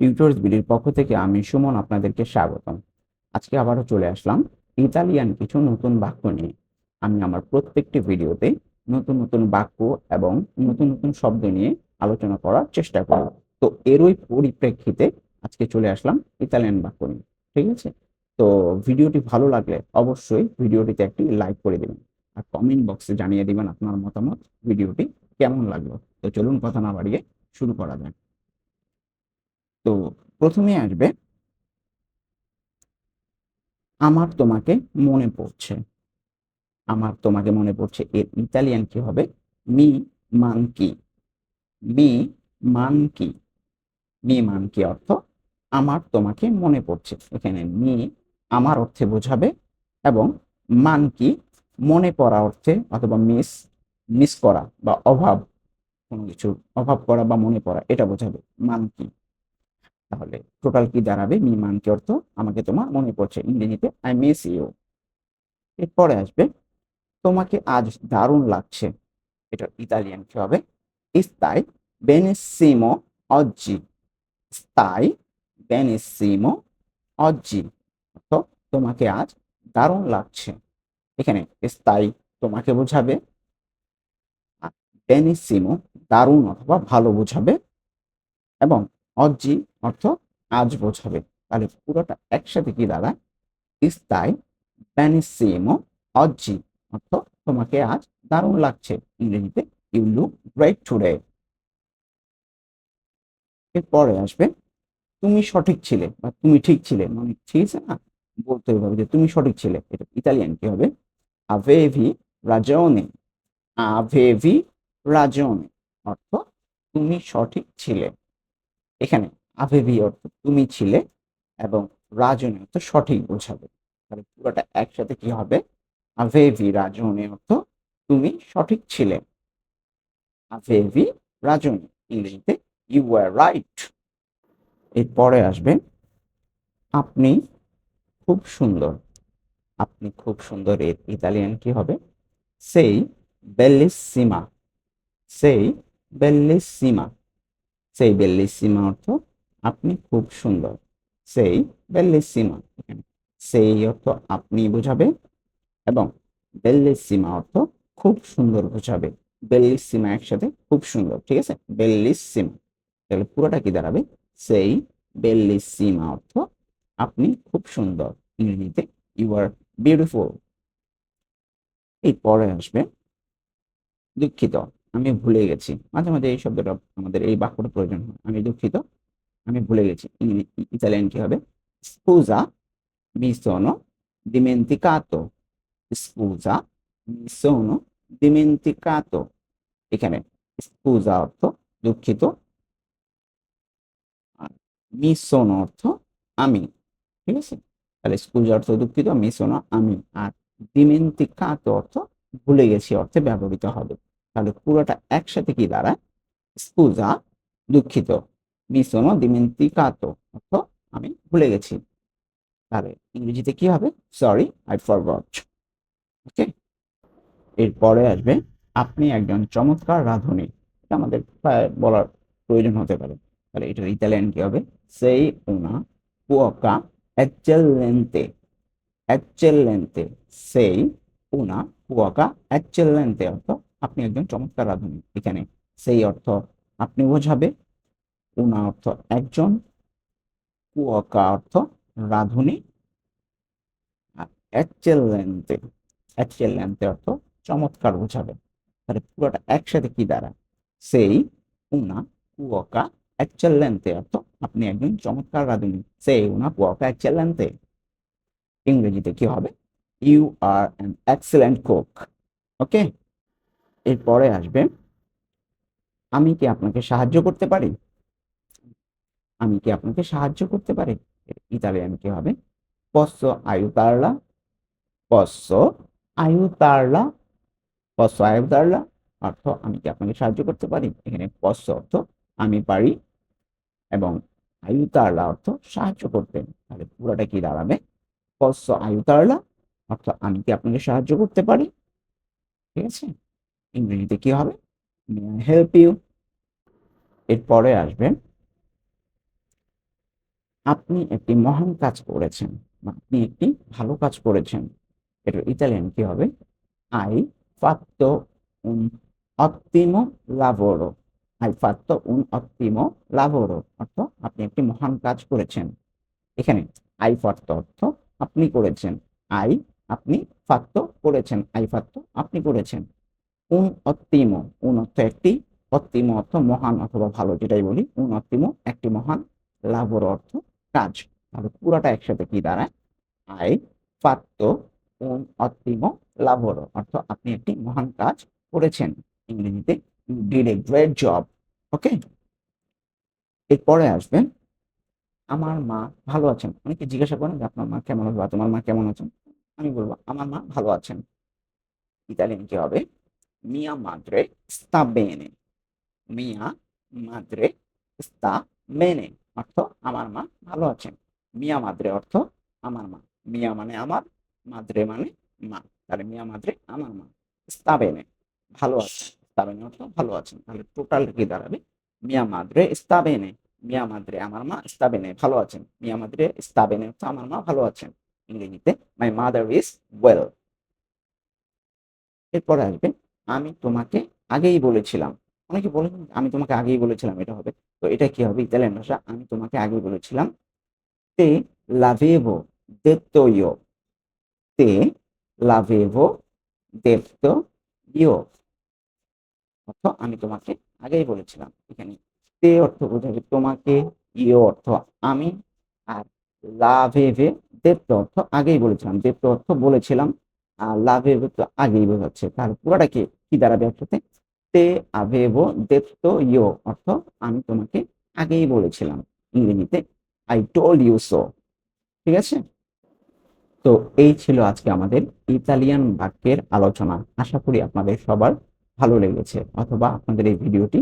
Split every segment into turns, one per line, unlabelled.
Tutors বিডির পক্ষ থেকে আমি সুমন আপনাদেরকে স্বাগতম। আজকে আবারও চলে আসলাম ইতালিয়ান কিছু নতুন বাক্য নিয়ে। আমি আমার প্রত্যেকটি ভিডিওতে নতুন নতুন বাক্য এবং নতুন নতুন শব্দ নিয়ে আলোচনা করার চেষ্টা করব। তো এরই পরিপ্রেক্ষিতে আজকে চলে আসলাম ইতালিয়ান বাক্য নিয়ে, ঠিক আছে? তো ভিডিওটি ভালো লাগলে অবশ্যই ভিডিওটিতে একটি লাইক করে দেবেন আর কমেন্ট বক্সে জানিয়ে দিবেন আপনার মতামত, ভিডিওটি কেমন লাগল। তো চলুন কথা না বাড়িয়ে শুরু করা যাক। তো প্রথমে আসবে, আমার তোমাকে মনে পড়ছে। আমার তোমাকে মনে পড়ছে। এর ইতালিয়ান কি হবে? মি মানকি। মি মানকি। মি মানকি অর্থ, আমার তোমাকে মনে পড়ছে। এখানে মি আমার অর্থে বোঝাবে এবং মানকি মনে পড়া অর্থে অথবা মিস মিস করা বা অভাব কোনো কিছু অভাব করা বা মনে পড়া, এটা বোঝাবে মানকি। তাহলে টোটাল কি দাঁড়াবে? মি মানকি অর্থ? আমাকে তোমার মনে পড়ছে ইংরেজিতে আই মিস ইউ এরপরে আসবে, তোমাকে আজ দারুণ লাগছে। এটা ইতালিয়ান কি হবে? স্তাই বেনিসিমো অজ্জি স্তাই বেনিসিমো অজ্জি অর্থ, তোমাকে আজ দারুণ লাগছে। এখানে স্তাই তোমাকে বোঝাবে বেনিসিমো দারুণ অথবা ভালো বোঝাবে, এবং অজ্জি অর্থ আজ বোঝাবে। তাহলে পুরোটা একসাথে কি দাঁড়ায়? স্তাই বেনিসিমো অজ্জি অর্থ তোমাকে আজ দারুণ লাগছে ইংরেজিতে। ইউ লুক গ্রেট টুডে এরপরে আসবে, তুমি সঠিক ছিলে বা তুমি ঠিক ছিলে। মানে ঠিক আছে না? বলতে হবে যে তুমি সঠিক ছিলে। এটা ইতালিয়ান কি হবে? আভেভি রাজনে আভেভি রাজনে অর্থ তুমি সঠিক ছিলে। এখানে আভেভি অর্থ তুমি ছিলে এবং রাজনে অর্থ সঠিক বোঝাবে। তাহলে পুরোটা একসাথে কি হবে? আভেভি রাজনে অর্থ তুমি সঠিক ছিলে। আভেভি রাজনে ইংরেজিতে ইউ আর রাইট এরপরে আসবে, আপনি খুব সুন্দর, আপনি খুব সুন্দর এর ইতালিয়ান কি হবে? সেই বেল্লিসিমা সেই বেল্লিসিমা সেই বেল্লিসিমা অর্থ আপনি খুব সুন্দর। সেই বেল্লিসিমা। সেই অর্থ আপনি বোঝাবে এবং বেল্লিসিমা অর্থ খুব সুন্দর বোঝাবে। বেল্লিসিমা একসাথে খুব সুন্দর, ঠিক আছে? বেল্লিসিমা। তাহলে পুরোটা কি দাঁড়াবে? সেই বেল্লিসিমা অর্থ আপনি খুব সুন্দর ইংরেজিতে ইউ আর বিউটিফুল এই পরে আসবে দুঃখিত, আমি ভুলে গেছি। মাঝে মাঝে এই শব্দটা আমাদের এই বাক্যটা প্রয়োজন হয়। আমি দুঃখিত। আমি ভুলে গেছি। ইতালিয়ান কি হবে? Sono dimenticato. স্কুজা mi sono dimenticato. এখানে স্কুজা অর্থ, দুঃখিত। আর মি সোনো অর্থ, আমি। ঠিক আছে? তাহলে স্কুজা অর্থ দুঃখিত মি সোনো আমি। আর দিমেন্তিকাতো অর্থ, ভুলে গেছি অর্থে ব্যবহৃত হবে। তাহলে পুরোটা একসাথে কি দাঁড়ায়? স্কুজা দুঃখিত। মি সোনো দিমেন্তিকাতো অর্থ আমি ভুলে গেছি। তাহলে ইংরেজিতে কি হবে? সরি আই ফরগট ওকে এরপরে আসবে, আপনি একজন চমৎকার রাঁধুনি। এটা আমাদের বলার প্রয়োজন হতে পারে। তাহলে এটার ইতালিয়ান কি হবে? সেই উনা কুয়াকা এক্সেলেন্তে এক্সেলেন্তে সেই উনা কুয়াকা এক্সেলেন্তে অর্থ, আপনি একজন চমৎকার রাঁধুনি। এখানে সেই অর্থ আপনি বোঝাবে। উনা অর্থ? একজন কুয়াকা অর্থ রাঁধুনি। আর এক্সেলেন্তে এক্সেলেন্তে অর্থ চমৎকার বোঝাবে। তাহলে পুরোটা একসাথে কি দাঁড়ায়? সেই উনা কুয়াকা এক্সেলেন্তে অর্থ আপনি একজন চমৎকার রাঁধুনি। সেই উনা কুয়াকা এক্সেলেন্তে ইংরেজিতে কি হবে? You are an excellent cook okay এরপরে আসবে, আমি কি আপনাকে সাহায্য করতে পারি? আমি কি আপনাকে সাহায্য করতে পারি? ইতালিয়ান কি হবে? posso aiutarla posso aiutarla posso aiutarla অর্থ আমি কি আপনাকে সাহায্য করতে পারি? এখানে posso অর্থ আমি পারি এবং আয়ুতারলা অর্থ সাহায্য করতে। তাহলে পুরোটা কি দাঁড়াবে? posso aiutarla অর্থ আমি কি আপনাকে সাহায্য করতে পারি? ঠিক আছে? ইংরেজিতে কি হবে? হেল্প ইউ এরপরে আসবে আপনি একটি মহান কাজ করেছেন আপনি একটি ভালো কাজ করেছেন। এটার ইতালিয়ান কি হবে? আই fatto উন ottimo lavoro আই fatto উন ottimo lavoro অর্থ আপনি একটি মহান কাজ করেছেন। এখানে আই fatto অর্থ আপনি করেছেন। আই আপনি fatto করেছেন। আই fatto আপনি করেছেন। un ottimo উন অর্থ একটি, ottimo অর্থ মহান অথবা ভালো, যেটাই বলি উন ottimo একটি মহান lavoro অর্থ কাজ। তাহলে পুরোটা একসাথে কি দাঁড়ায় আই fatto un ottimo lavoro অর্থ আপনি একটি মহান কাজ করেছেন। ইংরেজিতে did a great job okay এরপরে আসবেন, আমার মা ভালো আছেন? অনেকে জিজ্ঞাসা করেন যে আপনার মা কেমন আছে বা তোমার মা কেমন আছেন? আমি বলব, আমার মা ভালো আছেন। ইতালিয়ান কি হবে? মিয়া মাদ্রে স্তা বেনে মিয়া মাদ্রে স্তা মেনে, অর্থ আমার মা ভালো আছেন। মিয়া মাদ্রে অর্থ আমার মা। মিয়া মানে আমার, মাদ্রে মানে মা। তাহলে মিয়া মাদ্রে আমার মা। স্তাবেনে ভালো আছে স্তাবেনে অর্থ ভালো আছেন। তাহলে টোটাল কি দাঁড়াবে? মিয়া মাদ্রে স্তাবেনে। মিয়া মাদ্রে আমার মা স্তাবেনে ভালো আছেন। মিয়া মাদ্রে স্তাবেনে অর্থ আমার মা ভালো আছেন। ইংরেজিতে মাই মাদার ইজ ওয়েল এরপরে আসবে, আমি তোমাকে আগেই বলেছিলাম অনেকে বলেন আমি তোমাকে আগেই বলেছিলাম এটা হবে। তো এটা কি হবে? ইতালিয়ান ভাষা, আমি তোমাকে আগেই বলেছিলাম, তে l'avevo detto io te l'avevo detto io অর্থ, আমি তোমাকে আগেই বলেছিলাম। এখানে তে অর্থ বোঝাবে তোমাকে ইও অর্থ, আমি আর লাভেভে দেপ্ত অর্থ আগেই বলেছিলাম। দেপ্ত অর্থ বলেছিলাম, আর লাভেভে তো আগেই বোঝাচ্ছে। তার পুরোটা কি? দাঁড়াবে একসাথে তে আভেভো দেপ্ত ইও অর্থ আমি তোমাকে আগেই বলেছিলাম ইংরেজিতে। আই টোল্ড ইউ সো ঠিক আছে? তো এই ছিল আজকে আমাদের ইতালিয়ান বাক্যের আলোচনা। আশা করি আপনাদের সবার ভালো লেগেছে অথবা আপনাদের এই ভিডিওটি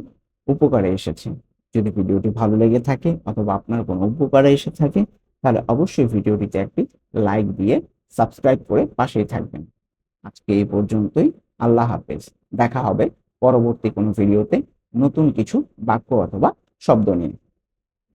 উপকারে এসেছে। যদি ভিডিওটি ভালো লেগে থাকে অথবা আপনার কোনো উপকারে এসে থাকে, তাহলে অবশ্যই ভিডিওটিতে একটি লাইক দিয়ে সাবস্ক্রাইব করে পাশেই থাকবেন। আজকে এই পর্যন্তই। আল্লাহ হাফেজ। দেখা হবে পরবর্তী কোনো ভিডিওতে নতুন কিছু বাক্য অথবা শব্দ নিয়ে।